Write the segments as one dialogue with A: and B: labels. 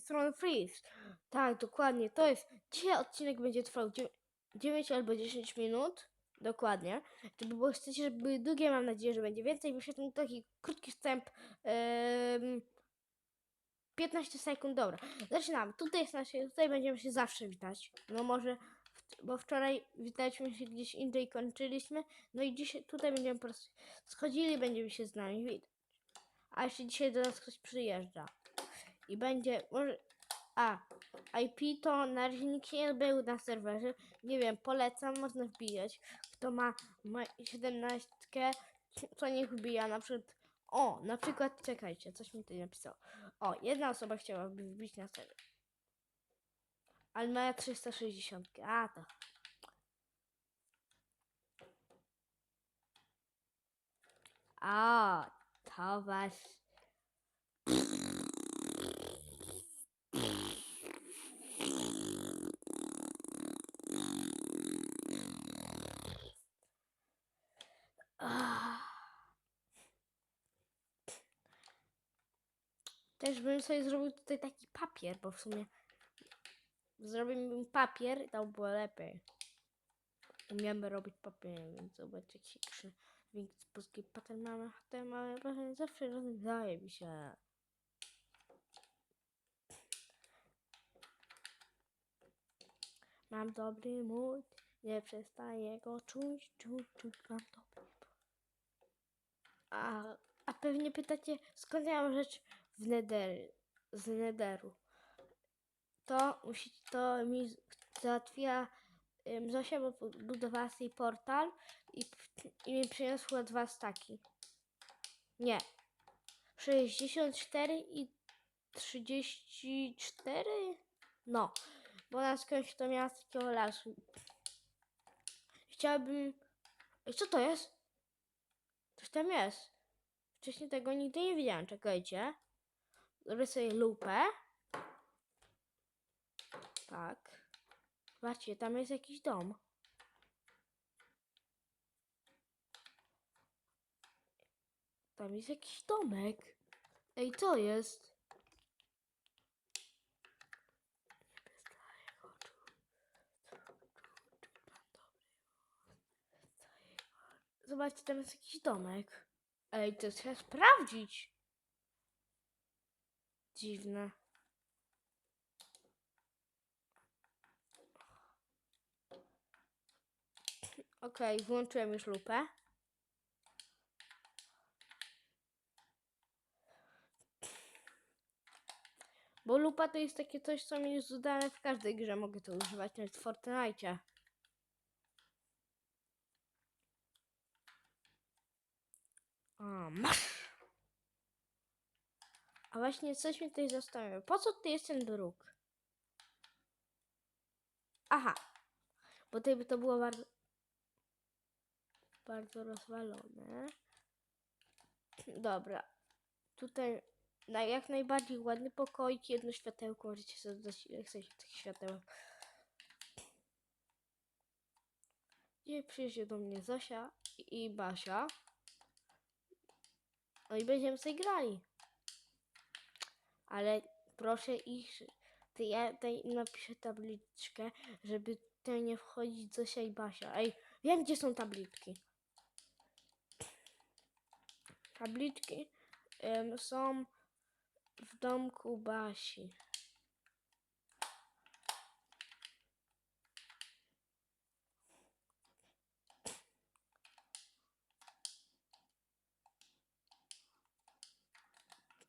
A: tej strony Freeze. Tak, dokładnie, to jest. Dzisiaj odcinek będzie trwał 9 albo 10 minut. Dokładnie. Żeby było chcecie, żeby były długie, mam nadzieję, że będzie więcej. Wyświetlę taki krótki wstęp. em, 15 sekund, dobra. Zaczynamy. Tutaj jest nasze, tutaj będziemy się zawsze witać. No może, bo wczoraj witaliśmy się gdzieś indziej, kończyliśmy. No i dzisiaj tutaj będziemy po prostu schodzili, będziemy się z nami witać. A jeszcze dzisiaj do nas ktoś przyjeżdża. I będzie, może, a, IP to na razie nikt nie był na serwerze. Nie wiem, polecam, można wbijać. Kto ma, ma 17, to niech wbija na przykład, o, na przykład, czekajcie, coś mi tutaj napisał. O, jedna osoba chciałaby wbić na serwer. Ale ma 360, a to. A, to was. Też bym sobie zrobił tutaj taki papier, bo w sumie zrobiłbym papier, to by było lepiej. Umiemy robić papier, więc zobaczcie, jak się. Więc polski pattern mamy, ten mamy zawsze rozdaje mi się. Mam dobry mód, nie przestaję go czuć, czuć, czuć, mam dobry mód. A, a pewnie pytacie, skąd ja mam rzecz nether, z netheru. To musi, to mi z- załatwiła ym, Zosia, bo budowała sobie portal i, i mi przyniosła dwa staki. Nie. 64 i 34? No, bo ona skądś to miała z takiego lasu. Chciałabym... Co to jest? Coś tam jest. Wcześniej tego nigdy nie widziałem. Czekajcie. Sobie lupę. Tak. Zobaczcie, tam jest jakiś dom. Tam jest jakiś domek. Ej, co jest? Zobaczcie, tam jest jakiś domek. Ej, to trzeba sprawdzić. Dziwne. Okej, włączyłem już lupę. Bo lupa to jest takie coś, co mi jest dodane w każdej grze. Mogę to używać nawet w Fortnite. A, masz! A właśnie coś mnie tutaj zastanawia. Po co tutaj jest ten druk? Aha. Bo tutaj by to było bardzo... Bardzo rozwalone. Dobra. Tutaj na jak najbardziej ładny pokoik, jedno światełko. Możecie sobie dodać ile chcecie tych światełek. Dzisiaj przyjedzie do mnie Zosia i Basia. No i będziemy sobie grali. Ale proszę ich, ty ja tutaj napiszę tabliczkę, żeby tutaj nie wchodzić Zosia i Basia. Ej, wiem gdzie są tabliczki. Tabliczki em, są w domku Basi.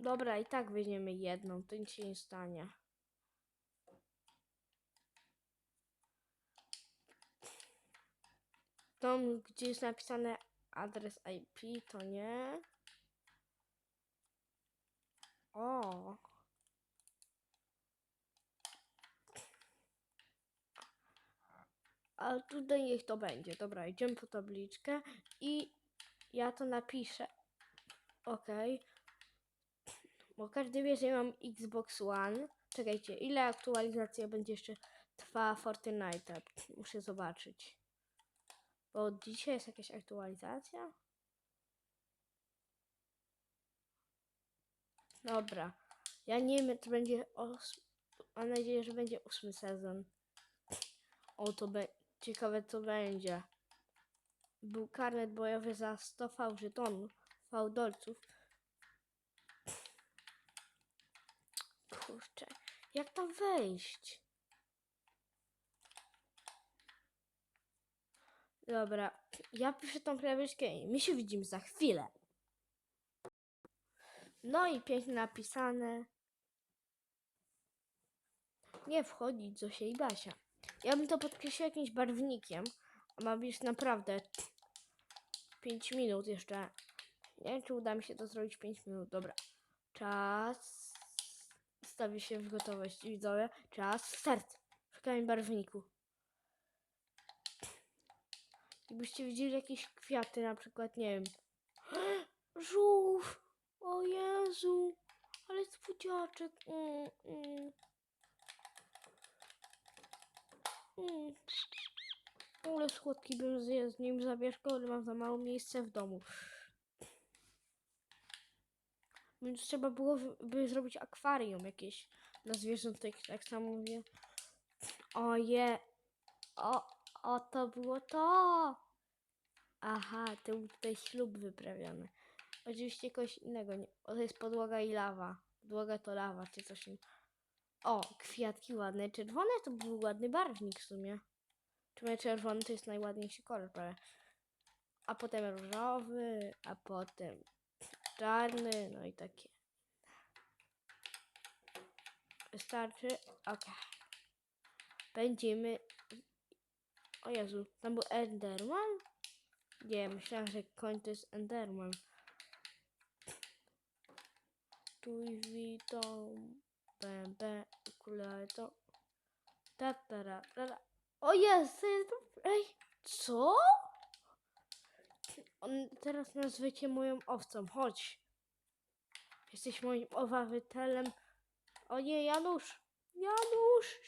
A: Dobra, i tak weźmiemy jedną, to nic się nie stanie. Dom, gdzie jest napisane adres IP, to nie. O. A tutaj niech to będzie. Dobra, idziemy po tabliczkę i ja to napiszę. Okej. Bo każdy wie, że ja mam Xbox One. Czekajcie, ile aktualizacja będzie jeszcze trwa Fortnite? Muszę zobaczyć. Bo dzisiaj jest jakaś aktualizacja? Dobra. Ja nie wiem, to będzie. Os... Mam nadzieję, że będzie ósmy sezon. O, to be... ciekawe co będzie. Był karnet bojowy za 100 fałżytonów, fałdolców. Kurczę, jak tam wejść? Dobra, ja piszę tą klawiszkę i my się widzimy za chwilę. No i pięknie napisane. Nie wchodzić Zosia i Basia. Ja bym to podkreślił jakimś barwnikiem. A ma być naprawdę 5 minut jeszcze. Nie wiem, czy uda mi się to zrobić 5 minut. Dobra. Czas. Stawię się w gotowości, widzowie. Czas. Start. Szukamy barwniku. Jakbyście widzieli jakieś kwiaty, na przykład, nie wiem. Żółw! O Jezu! Ale spudziaczek. Mm, mm. Mm. Ale słodki bym zjadł z nim zawieszką, ale mam za mało miejsca w domu. Więc trzeba było wy- by zrobić akwarium jakieś dla zwierząt, tak, tak samo mówię. Oje, o, o to było to. Aha, to był tutaj ślub wyprawiony. Oczywiście kogoś innego, nie. O, to jest podłoga i lawa. Podłoga to lawa, czy coś innego. O, kwiatki ładne, czerwone to był ładny barwnik w sumie. Czy czerwony to jest najładniejszy kolor, prawie. A potem różowy, a potem czarny, no i takie. Wystarczy? Okej. Będziemy... O Jezu, tam był Enderman? Nie, myślałem, że koń to jest Enderman. Tu i witam. Bębę, kuleto. Tatara, tara. O jest, to jest... Ej, co? On teraz nazwiecie moją owcą, chodź. Jesteś moim owawitelem. O nie, Janusz! Janusz!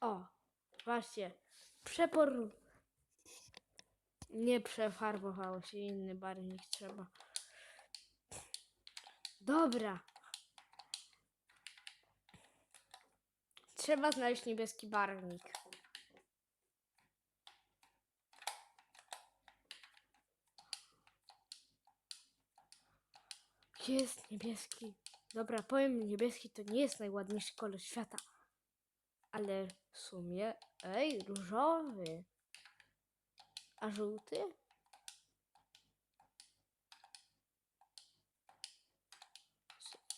A: O, właśnie. Przepor... Nie przefarbowało się, inny barwnik trzeba. Dobra. Trzeba znaleźć niebieski barwnik. Jest niebieski? Dobra, powiem niebieski to nie jest najładniejszy kolor świata. Ale w sumie, ej, różowy. A żółty?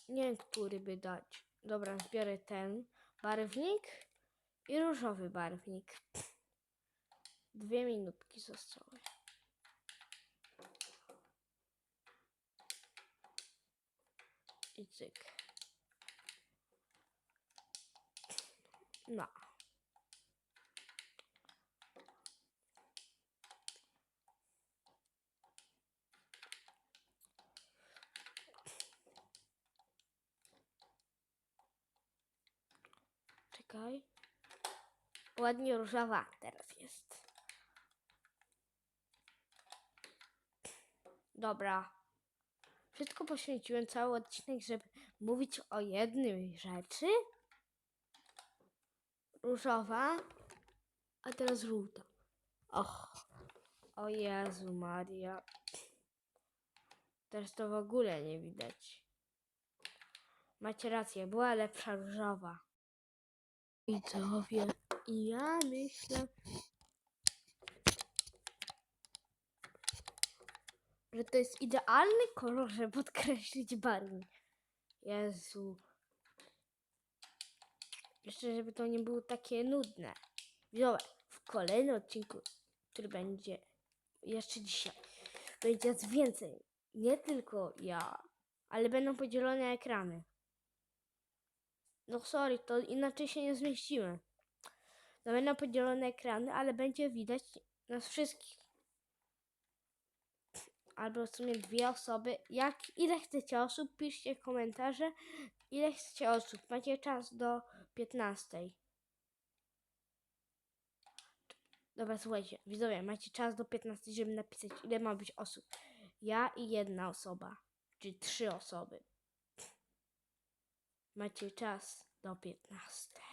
A: Nie wiem, który by dać. Dobra, zbiorę ten barwnik i różowy barwnik. Dwie minutki zostały. I cyk. No. Czekaj. Ładnie różowa teraz jest. Dobra. Wszystko poświęciłem cały odcinek, żeby mówić o jednej rzeczy. Różowa, a teraz żółta. Och. O Jezu Maria. Teraz to w ogóle nie widać. Macie rację, była lepsza różowa. Widzowie, i ja myślę, że to jest idealny kolor, żeby podkreślić barwnik. Jezu. Jeszcze, żeby to nie było takie nudne. Widzowie, w kolejnym odcinku, który będzie jeszcze dzisiaj, będzie więcej. Nie tylko ja, ale będą podzielone ekrany. No sorry, to inaczej się nie zmieścimy. Będą podzielone ekrany, ale będzie widać nas wszystkich. Albo w sumie dwie osoby. Jak ile chcecie osób, piszcie komentarze. Ile chcecie osób. Macie czas do 15. Dobra, słuchajcie, widzowie, macie czas do 15, żeby napisać, ile ma być osób. Ja i jedna osoba, czyli trzy osoby. Macie czas do 15.